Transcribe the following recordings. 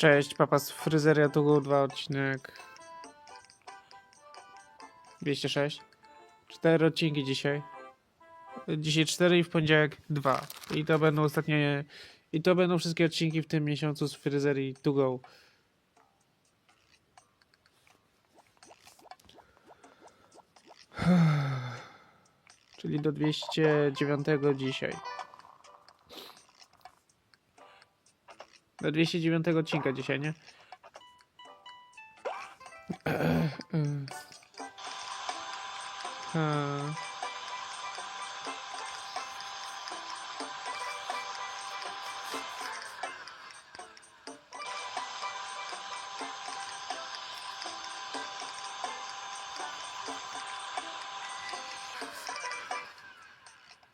Cześć, papa z fryzeria tu dwa odcinek. 206. Cztery odcinki dzisiaj. Dzisiaj cztery i w poniedziałek dwa. I to będą ostatnie. I to będą wszystkie odcinki w tym miesiącu z fryzerii to go. Czyli do 209 dzisiaj. Do 209 odcinka dzisiaj, nie?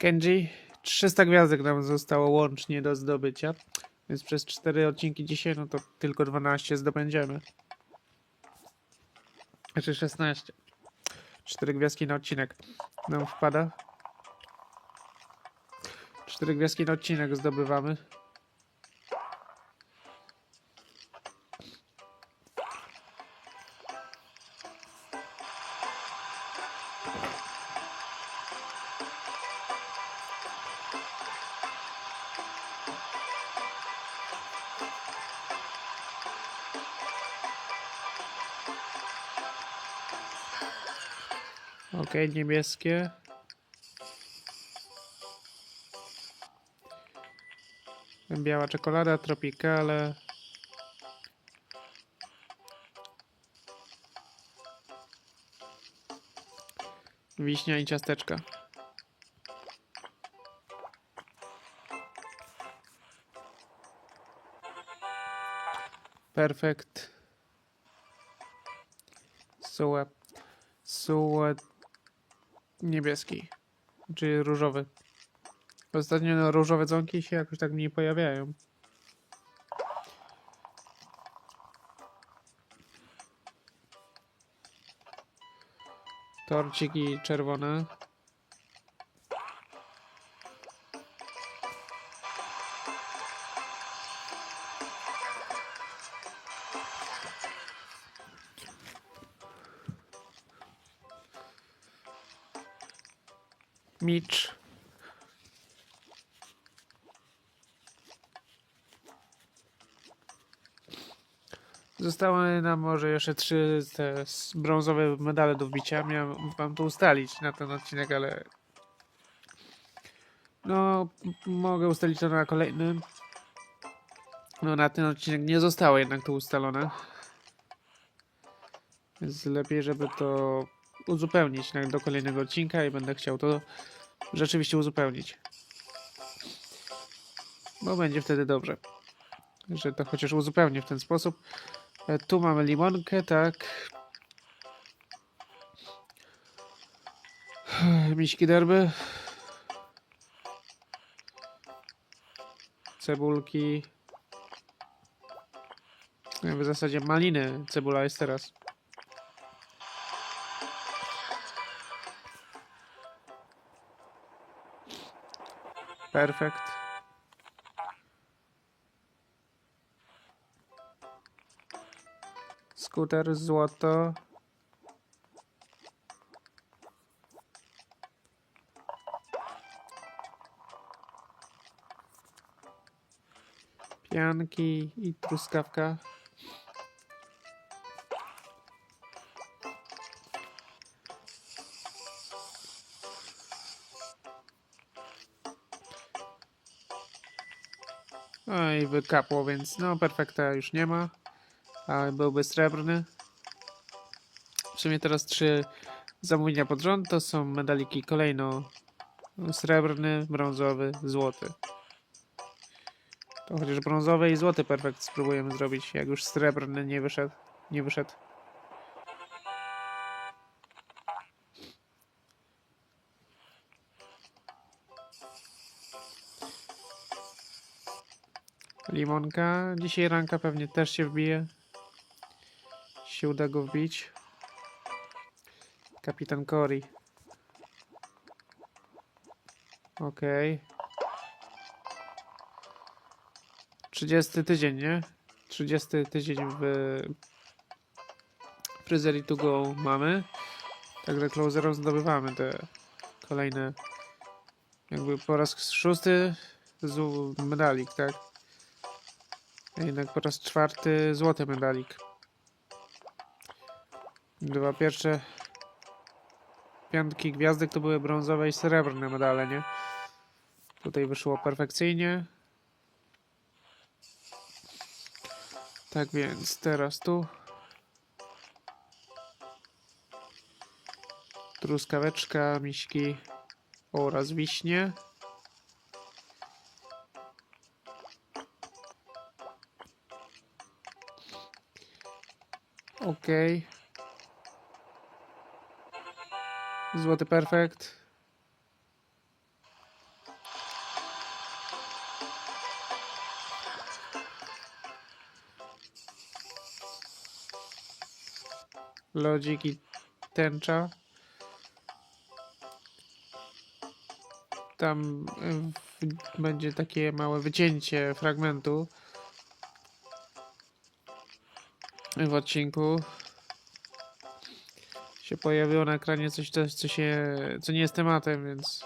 Kenji, 300 gwiazdek nam zostało łącznie do zdobycia. Więc przez 4 odcinki dzisiaj, no to tylko 12 zdobędziemy. Znaczy 16. 4 gwiazdki na odcinek nam wpada. 4 gwiazdki na odcinek zdobywamy. Okej, niebieskie. Biała czekolada, tropikale. Wiśnia i ciasteczka. Perfekt. Sułe. Sułe niebieski, czy różowy. Ostatnio no, różowe dzwonki się jakoś tak mniej pojawiają. Torciki czerwone. Micz. Zostały nam może jeszcze trzy te brązowe medale do wbicia. Miałem wam to ustalić na ten odcinek, ale no mogę ustalić to na kolejny. No na ten odcinek nie zostało jednak to ustalone. Więc lepiej, żeby to uzupełnić do kolejnego odcinka i będę chciał to rzeczywiście uzupełnić. Bo będzie wtedy dobrze. Że to chociaż uzupełnię w ten sposób. E, Tu mamy limonkę, tak. Miśki derby. Cebulki. Nie, W zasadzie maliny. Cebula jest teraz. Perfekt. Skuter, złoto. Pianki i truskawka. No i wykapło, więc no perfekta już nie ma. A byłby srebrny. W sumie teraz trzy zamówienia pod rząd to są medaliki kolejno srebrny, brązowy, złoty. To chociaż brązowy i złoty perfekt spróbujemy zrobić, jak już srebrny nie wyszedł. Nie wyszedł. Limonka. Dzisiaj ranka pewnie też się wbije. Się uda go wbić. Kapitan Cory. Okej. 30 tydzień, nie? 30 tydzień w Fryzerii to go mamy. Także closerom zdobywamy te kolejne jakby po raz szósty z medalik, tak? A jednak po raz czwarty złoty medalik. Dwa pierwsze piątki gwiazdek to były brązowe i srebrne medale, nie? Tutaj wyszło perfekcyjnie. Tak więc teraz tu. Truskaweczka, miśki oraz wiśnie. Okej. Złoty perfekt. Lodzik i tęcza. Tam y, będzie takie małe wycięcie fragmentu w odcinku. Się pojawiło na ekranie coś, coś co się, co nie jest tematem, więc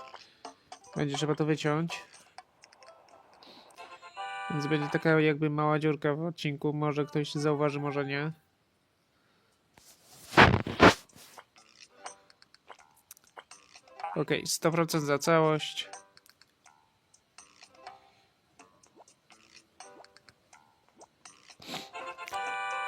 będzie trzeba to wyciąć. Więc będzie taka jakby mała dziurka w odcinku. Może ktoś zauważy, może nie. Ok, 100% za całość.